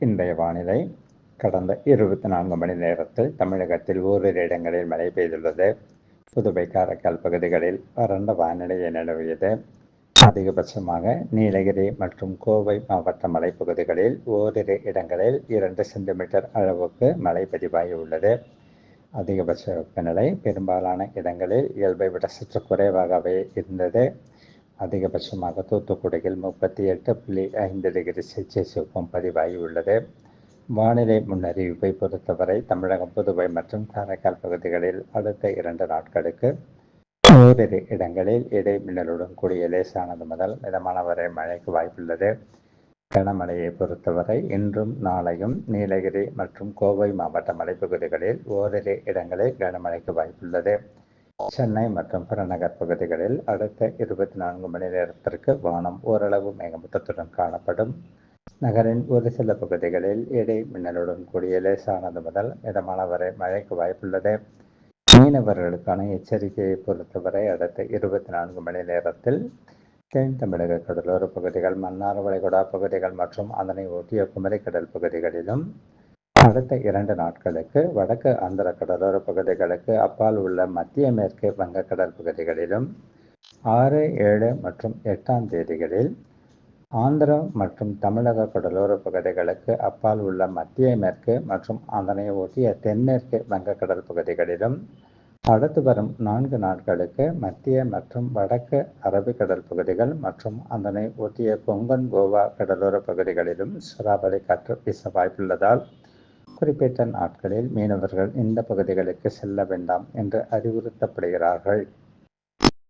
இன்றைய வானிலை கடந்த இருபத்தி நான்கு மணி நேரத்தில் தமிழகத்தில் ஓரிரு இடங்களில் மழை பெய்துள்ளது. புதுவை காரைக்கால் பகுதிகளில் வறண்ட வானிலையை நிலவியது. அதிகபட்சமாக நீலகிரி மற்றும் கோவை மாவட்ட மலைப்பகுதிகளில் ஓரிரு இடங்களில் இரண்டு சென்டிமீட்டர் அளவுக்கு மழை பதிவாகி உள்ளது. அதிகபட்ச வெப்பநிலை பெரும்பாலான இடங்களில் இயல்பை விட சற்று குறைவாகவே இருந்தது. அதிகபட்சமாக தூத்துக்குடியில் முப்பத்தி எட்டு புள்ளி ஐந்து டிகிரி செல்சியஸ் வெப்பம் பதிவாகியுள்ளது வானிலை முன்னறிவிப்பை பொறுத்தவரை தமிழகம் புதுவை மற்றும் காரைக்கால் பகுதிகளில் அடுத்த இரண்டு நாட்களுக்கு ஓரிரு இடங்களில் இடை மின்னலுடன் கூடிய லேசானது முதல் மிதமான வரை மழைக்கு வாய்ப்புள்ளது. கனமழையை பொறுத்தவரை இன்றும் நாளையும் நீலகிரி மற்றும் கோவை மாவட்ட மலைப்பகுதிகளில் ஓரிரு இடங்களில் கனமழைக்கு வாய்ப்புள்ளது. சென்னை மற்றும் புறநகர் பகுதிகளில் அடுத்த இருபத்தி நான்கு மணி நேரத்திற்கு வானம் ஓரளவு மேகமூட்டத்துடன் காணப்படும். நகரின் ஒரு சில பகுதிகளில் இடை மின்னலுடன் கூடிய லேசானது முதல் மிதமான வரை மழைக்கு வாய்ப்புள்ளது. மீனவர்களுக்கான எச்சரிக்கையை பொறுத்தவரை அடுத்த இருபத்தி நான்கு மணி நேரத்தில் தென் தமிழக கடலோர பகுதிகள் மன்னார் வளைகுடா பகுதிகள் மற்றும் அதனை ஒட்டிய குமரிக்கடல் பகுதிகளிலும் அடுத்த இரண்டு நாட்களுக்கு வடக்கு ஆந்திர கடலோர பகுதிகளுக்கு அப்பால் உள்ள மத்திய மேற்கு வங்கக்கடல் பகுதிகளிலும் ஆறு ஏழு மற்றும் எட்டாம் தேதிகளில் ஆந்திர மற்றும் தமிழக கடலோர பகுதிகளுக்கு அப்பால் உள்ள மத்திய மேற்கு மற்றும் அதனை ஒட்டிய தென்மேற்கு வங்கக்கடல் பகுதிகளிலும் அடுத்து வரும் நான்கு நாட்களுக்கு மத்திய மற்றும் வடக்கு அரபிக்கடல் பகுதிகள் மற்றும் அதனை ஒட்டிய கொங்கன் கோவா கடலோர பகுதிகளிலும் சூறாவளி காற்று வீச வாய்ப்புள்ளதால் குறிப்பிட்ட நாட்களில் மீனவர்கள் இந்த பகுதிகளுக்கு செல்ல வேண்டாம் என்று அறிவுறுத்தப்படுகிறார்கள்.